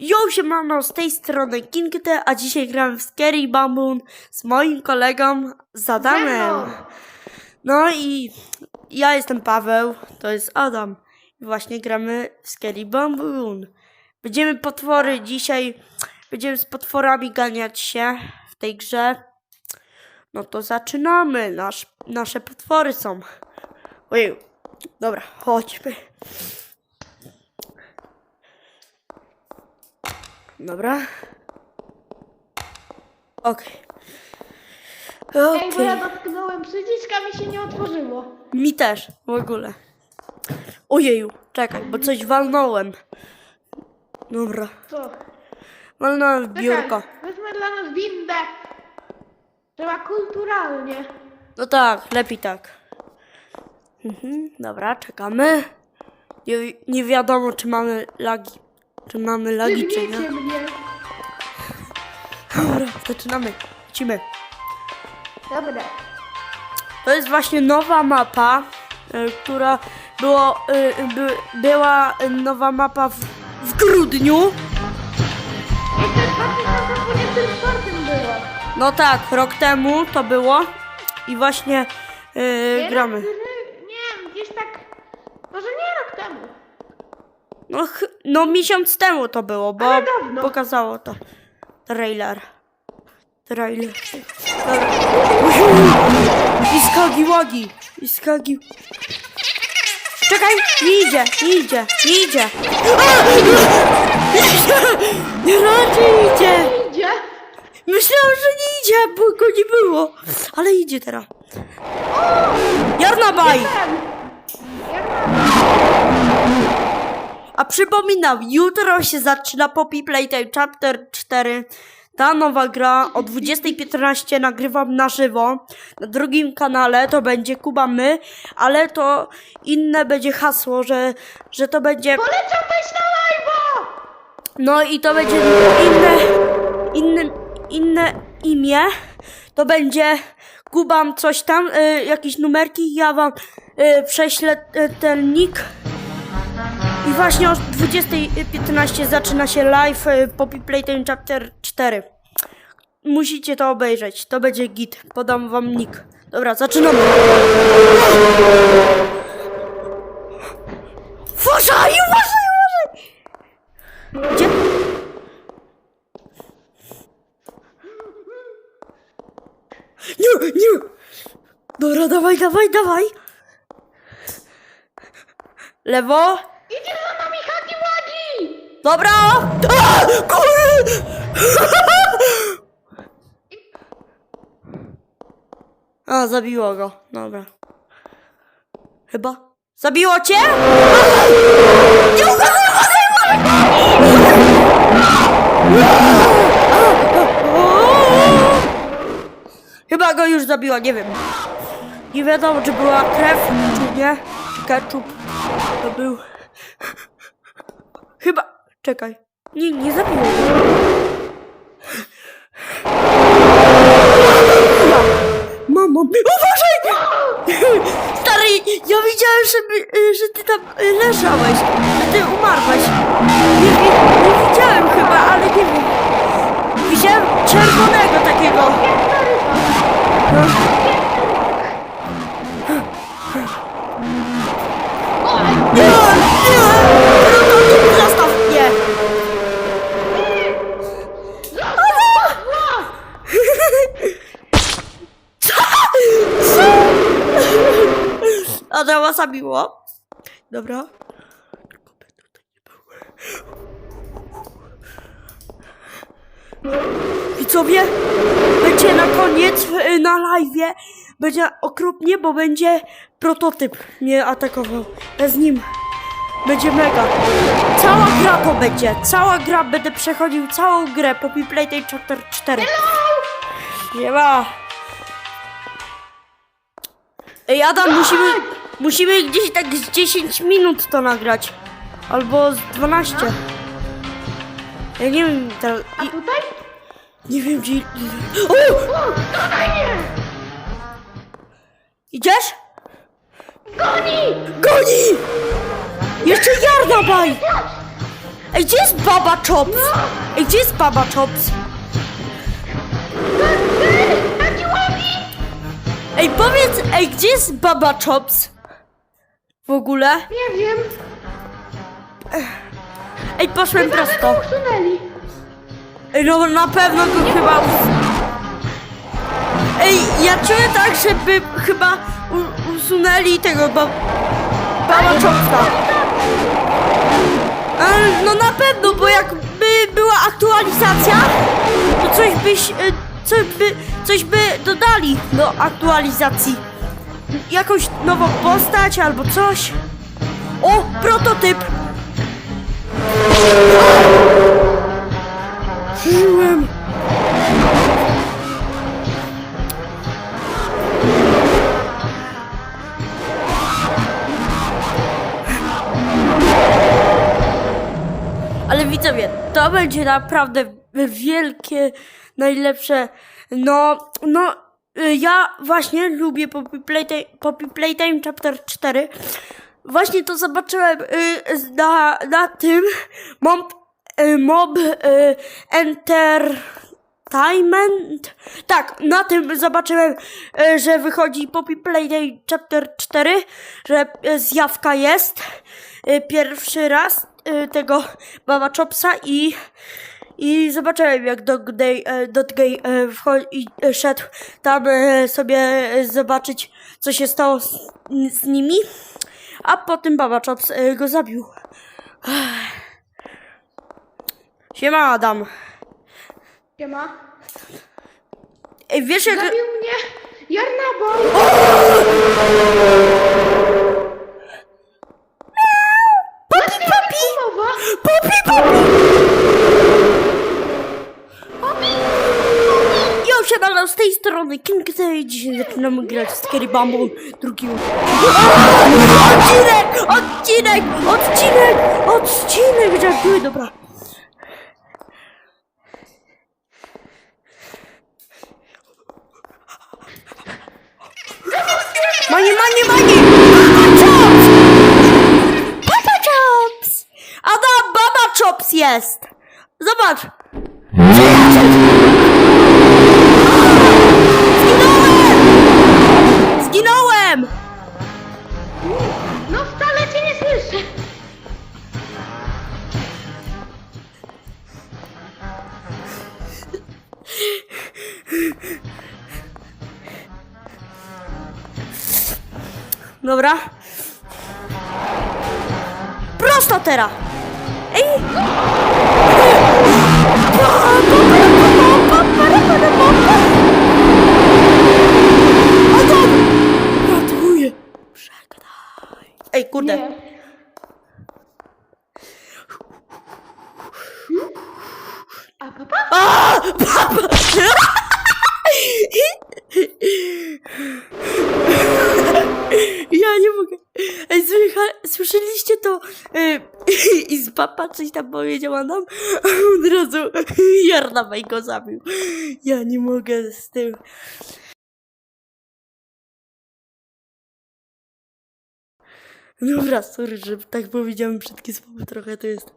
Jo, siemano, z tej strony Kingte, a dzisiaj gramy w Scary Bamboo z moim kolegą z Adamem. No i ja jestem Paweł, to jest Adam. I właśnie gramy w Scary Bamboo. Będziemy potwory dzisiaj, będziemy z potworami ganiać się w tej grze. No to zaczynamy, Nasz, nasze potwory są. Ojej, dobra, chodźmy. Dobra. Okej. Ej, bo ja dotknąłem przyciska, mi się nie otworzyło. Mi też, w ogóle. Ojeju, czekaj, bo coś walnąłem. Dobra, Co? walnąłem w biurko. Czekaj, Wezmę dla nas windę. Trzeba kulturalnie. No tak, lepiej tak. Mhm, dobra, czekamy. Nie, nie wiadomo, czy mamy lagi. Czy mamy lagi, czy nie. Mnie. Dobra, zaczynamy. Lecimy. Dobra. To jest właśnie nowa mapa, y, która było, y, by, była nowa mapa w, w grudniu. Jeszcze w 2024 była. No tak, rok temu to było i właśnie Nie, gramy. Nie gdzieś tak... Może nie. No, no miesiąc temu to było, bo Ale dawno. pokazało to. Trailer. Trailer. Dobra. I skagi łagi. I skagi. Czekaj, nie idzie, nie idzie, nie idzie. Nie raczej idzie. Idzie. Myślałam, że nie idzie, bo go nie było. Ale idzie teraz. Jarnabaj! Ten. A przypominam, jutro się zaczyna Poppy Playtime Chapter 4. Ta nowa gra o 20.15 nagrywam na żywo. Na drugim kanale to będzie Kuba My, ale to inne będzie hasło, że, że to będzie. Polecam wejść na live'a! No i to będzie inne, inne, inne imię. To będzie Kubam coś tam, y, jakieś numerki. Ja wam y, prześlę y, ten nick. I właśnie o 20.15 zaczyna się live y, Poppy Playtime Chapter 4. Musicie to obejrzeć, to będzie git. Podam wam nick. Dobra, zaczynamy. Uważaj, uważaj, uważaj! Gdzie? Nie, nie! Dobra, dawaj, dawaj, dawaj! Lewo! Idzie za nami Hagi Łagi! Dobra! A, kurde! A, zabiło go. Dobra. Chyba. Zabiło cię? Nie! Chyba go już zabiła, nie wiem. Nie wiadomo, czy była krew, czy nie. Czy ketchup to był. Chyba. Czekaj. Nie, nie zabiło go. Mamo, uważaj! Stary, ja widziałem, że, że ty tam y, leżałeś, że ty umarłeś. Adama zabiło. Dobra. Nie było. Widzowie, będzie na koniec y, na live. Będzie okropnie, bo będzie prototyp mnie atakował. Bez nim. Będzie mega. Cała gra to będzie. Cała gra, będę przechodził całą grę Poppy Playtime Chapter 4. Nie ma. Ej, Adam, musimy, musimy gdzieś tak z 10 minut to nagrać. Albo z 12. Ja nie wiem teraz. A tutaj? Nie wiem gdzie. O! Tutaj nie! Idziesz? Goni! Goni! Jeszcze Jarnabaj! Ej, gdzie jest Baba Chops? Ej, gdzie jest Baba Chops? Ej, powiedz, ej, gdzie jest Baba Chops? Ogóle? Nie wiem. Ej, poszłem Chyba prosto. usunęli. Ej, no na pewno go chyba... us- Ej, ja czuję tak, żeby chyba usunęli tego ba... Baba. Ale No na pewno, bo jakby była aktualizacja, to coś byś... y, Coś by, coś by dodali do aktualizacji. Jakąś nową postać albo coś. O, prototyp! Żyłem! Ale widzowie, to będzie naprawdę wielkie, najlepsze. No, no, ja właśnie lubię Poppy Playtime, Poppy Playtime Chapter 4. Właśnie to zobaczyłem y, na, na tym mob, y, mob y, Entertainment. Tak, na tym zobaczyłem, y, że wychodzi Poppy Playtime Chapter 4, że y, zjawka jest y, pierwszy raz y, tego Baba Chopsa i i zobaczyłem jak Dog Day, e, Dot Gay e, wcho- i, e, szedł tam sobie zobaczyć co się stało z, z nimi, a potem Baba Chops go zabił. Siema Adam. Siema. Ej, wiesz jak... Zabił mnie Jarnabo. Popi, popi! Mowa. Popi, popi! Ja się nadal z tej strony King Tay. Dzisiaj zaczynamy grać w Scary Bumble drugi Odcinek! Odcinek! Odcinek! Odcinek! Żartuję, dobra. Manie, manie, manie! Papa Chops! Papa Chops! Adam, Baba Chops jest! Zobacz! Dobra. Prosto teraz! Ej! Adam! Ratuję! Żegnaj! Ej, kurde. Nie. A papa? A! Papa! Ja nie mogę. Słycha, słyszeliście to? Y, I z papa coś tam powiedziała nam. a Od razu Jarnawaj go zabił. Ja nie mogę z tym. Dobra, sorry, że tak powiedziałem brzydkie słowo, trochę to jest...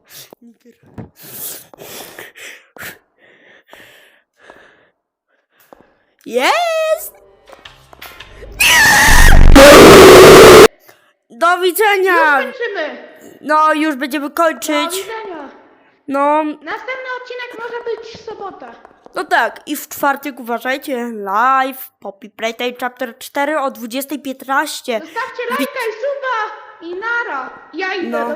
Jest! Do widzenia! Kończymy. No, już będziemy Do kończyć. widzenia. No, Następny odcinek może być w sobotę. no tak. I w czwartek uważajcie, live, Poppy Playtime Chapter 4 o 20.15. Zostawcie lajka i suba i nara. Ja idę No. do